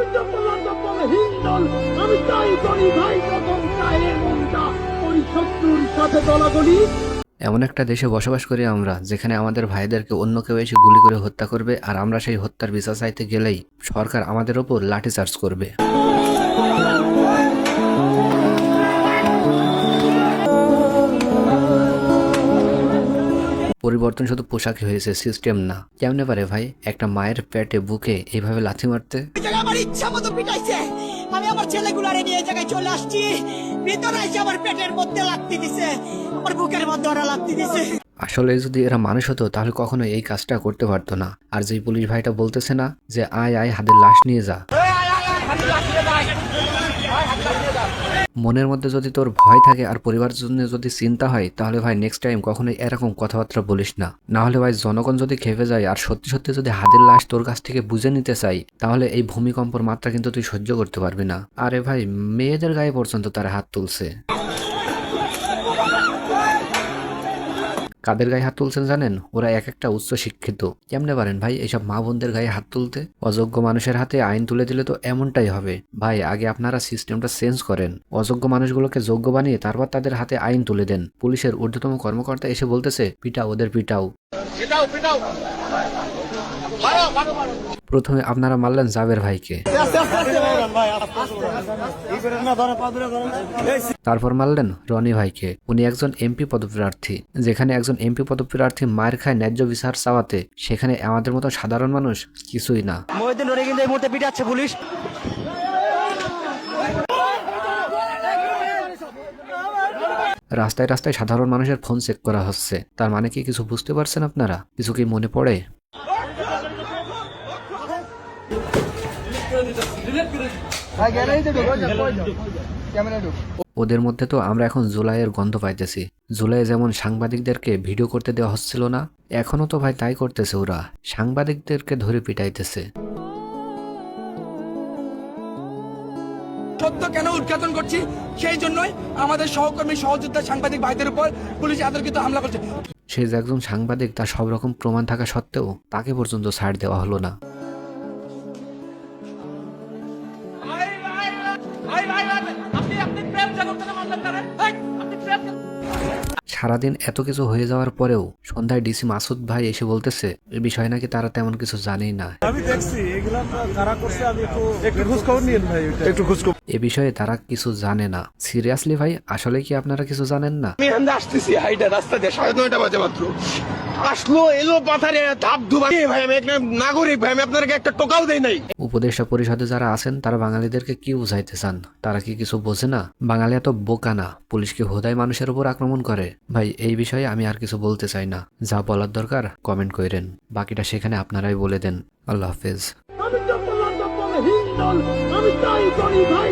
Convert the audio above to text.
আমি হিন্দল, আমি তাই করি ভাই মনটা ওই শত্রুর সাথে এমন একটা দেশে বসবাস করি আমরা, যেখানে আমাদের ভাইদেরকে অন্য কেউ এসে গুলি করে হত্যা করবে, আর আমরা সেই হত্যার বিচার চাইতে গেলেই সরকার আমাদের ওপর লাঠিচার্জ করবে। পরিবর্তন শুধু পোশাকে হয়েছে সিস্টেম না। কেমনে পারে ভাই? একটা মায়ের পেটে বুকে এইভাবে লাথি মারতে? আমার ইচ্ছা মতো পিটাইছে। আমি আমার ছেলেগুলারে নিয়ে জায়গায় চলে আসছি। ভিতরে এসে আমার পেটের মধ্যে লাগতে দিছে। আমার বুকের মধ্যে ওরা লাগতে দিছে। আসলে যদি এরা মানুষ হতো তাহলে কখনো এই কাজটা করতে পারতো না। আর যেই পুলিশ ভাইটা বলতেছে না যে আয় আয় হাতের লাশ নিয়ে যা। মনের মধ্যে যদি তোর ভয় থাকে আর পরিবার জন্য যদি চিন্তা হয়, তাহলে ভাই নেক্সট টাইম কখনোই এরকম কথাবার্তা বলিস না। না হলে ভাই জনগণ যদি খেপে যায় আর সত্যি সত্যি যদি হাতের লাশ তোর কাছ থেকে বুঝে নিতে চাই তাহলে এই ভূমিকম্পর মাত্রা কিন্তু তুই সহ্য করতে পারবি না। আরে ভাই, মেয়েদের গায়ে পর্যন্ত তারা হাত তুলছে। কাদের গায়ে হাত তুলছেন জানেন? ওরা এক একটা উচ্চ শিক্ষিত। কেমনে পারেন ভাই এইসব মা বোনদের গায়ে হাত তুলতে? অযোগ্য মানুষের হাতে আইন তুলে দিলে তো এমনটাই হবে। ভাই, আগে আপনারা সিস্টেমটা চেঞ্জ করেন। অযোগ্য মানুষগুলোকে যোগ্য বানিয়ে তারপর তাদের হাতে আইন তুলে দেন। পুলিশের ঊর্ধ্বতম কর্মকর্তা এসে বলতেছে, পিটাও ওদের, পিটাও। প্রথমে আপনারা মারলেন জাবের ভাইকে। তারপর মারলেন রনি ভাইকে। উনি একজন এমপি পদপ্রার্থী যেখানে একজন এমপি পদপ্রার্থী মায়ের খায় ন্যায্য বিচার চাওয়াতে। সেখানে আমাদের মতো সাধারণ মানুষ কিছুই না। মহিউদ্দিন রনি কিন্তু এই মুহূর্তে পিটাচ্ছে পুলিশ। রাস্তায় রাস্তায় সাধারণ মানুষের ফোন চেক করা হচ্ছে। তার মানে কি কিছু বুঝতে পারছেন আপনারা? কিছু কি মনে পড়ে? ওদের মধ্যে তো আমরা এখন জুলাইয়ের গন্ধ পাইতেছি। জুলাই যেমন সাংবাদিকদেরকে ভিডিও করতে দেওয়া হচ্ছিল না এখনও তো ভাই তাই করতেছে ওরা। সাংবাদিকদেরকে ধরে পিটাইতেছে। সত্য কেন উদ্ঘাটন করছি? সেই জন্যই আমাদের সহকর্মী সহযোদ্ধা সাংবাদিক ভাইদের উপর পুলিশ আতর্কিত হামলা করছে। সে যে একজন সাংবাদিক তার সব রকম প্রমাণ থাকা সত্ত্বেও তাকে পর্যন্ত ছাড় দেওয়া হলো না। সারাদিন এত কিছু হয়ে যাওয়ার পরেও সন্ধ্যায় ডিসি মাসুদ ভাই এসে বলতেছে এ বিষয়ে নাকি তারা তেমন কিছু জানেই না। আমি দেখছি এগুলা কারা করছে আমি একটু একটু খোঁজ খবর নিয়েন ভাই একটু খোঁজ এ বিষয়ে তারা কিছু জানে না। সিরিয়াসলি ভাই আসলে কি আপনারা কিছু জানেন না? আমি আসতেছি হাইটা রাস্তা দিয়ে সাড়ে নয়টা বাজে মাত্র। আসলো এলো পাথারে ধাপ ধুবা ভাই আমি একটা নাগরিক ভাই আমি আপনাকে একটা টোকাও দেই নাই। উপদেষ্টা পরিষদে যারা আছেন তারা বাঙালিদেরকে কি বুঝাইতে চান? তারা কি কিছু বোঝে না? বাঙালি এত বোকা না। পুলিশকে হোদায় মানুষের উপর আক্রমণ করে? ভাই এই বিষয়ে আমি আর কিছু বলতে চাই না। যা বলার দরকার কমেন্ট করেন বাকিটা সেখানে আপনারাই বলে দেন। আল্লাহ হাফেজ। আমি তো বললাম আমি তাই করি ভাই